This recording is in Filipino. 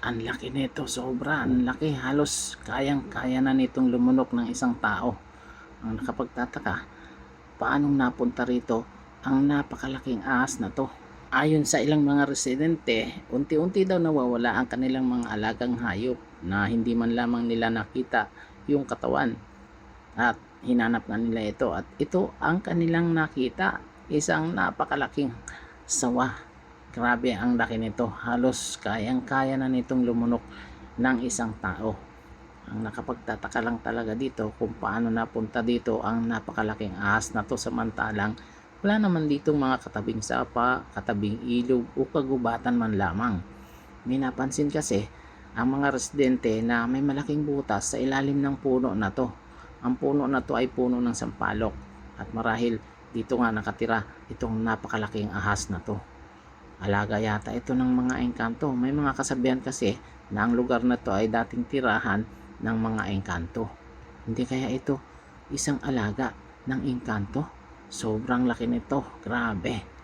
Ang laki nito, sobra, ang laki. Halos kayang-kaya na nitong lumunok ng isang tao. Ang nakapagtataka, paanong napunta rito ang napakalaking ahas na to? Ayon sa ilang mga residente, unti-unti daw nawawala ang kanilang mga alagang hayop na hindi man lamang nila nakita yung katawan. At hinanap na nila ito at ito ang kanilang nakita, isang napakalaking sawa. Grabe ang laki nito. Halos kayang-kaya na nitong lumunok ng isang tao. Ang nakapagtataka lang talaga dito kung paano napunta dito ang napakalaking ahas na to samantalang wala naman ditong mga katabing sapa, katabing ilog o kagubatan man lamang. May napansin kasi ang mga residente na may malaking butas sa ilalim ng puno na to. Ang puno na to ay puno ng sampalok at marahil dito nga nakatira itong napakalaking ahas na to. Alaga yata ito ng mga engkanto. May mga kasabihan kasi na ang lugar na to ay dating tirahan ng mga engkanto. Hindi kaya ito isang alaga ng engkanto? Sobrang laki nito. Grabe.